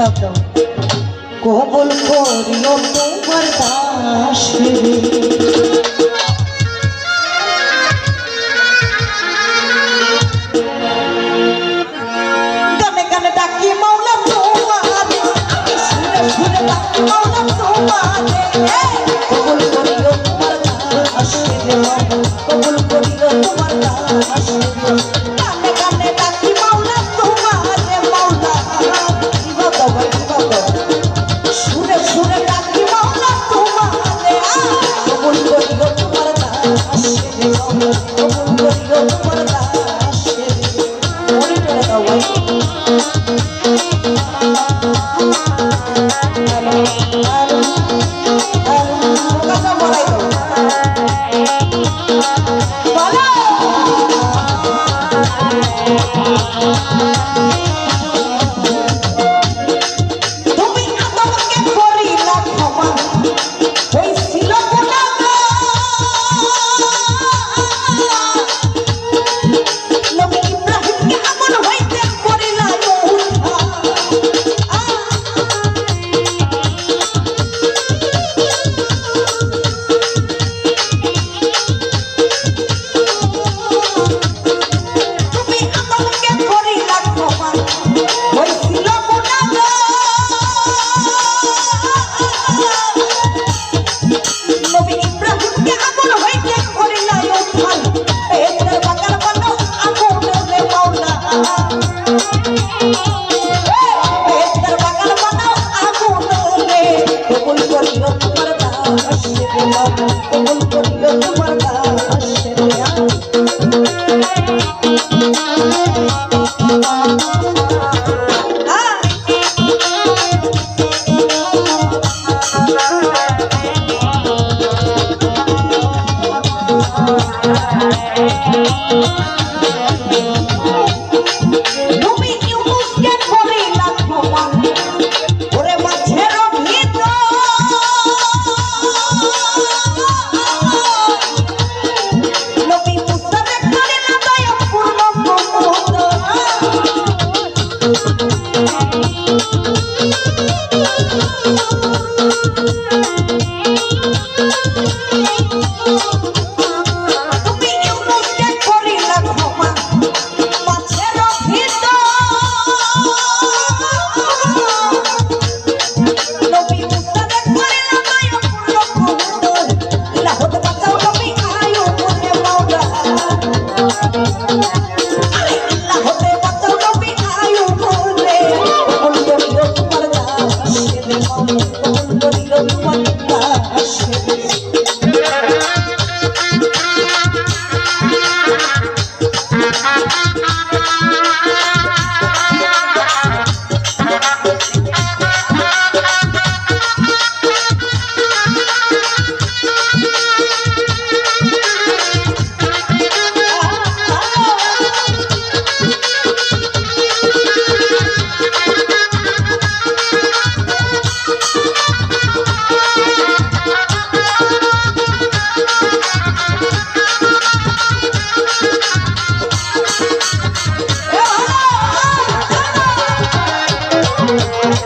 জবাব দাও কবল করিও তোমার দাস কবল করিও তোমার দাস কবল Thank you.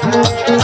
Música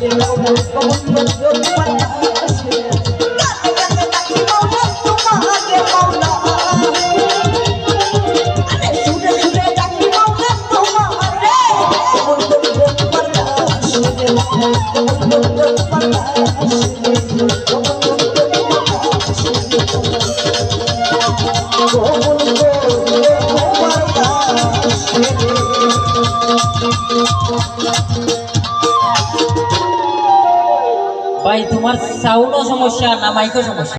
রে মাওলা ভাই তোমার সাউন্ডও সমস্যা না মাইকও সমস্যা?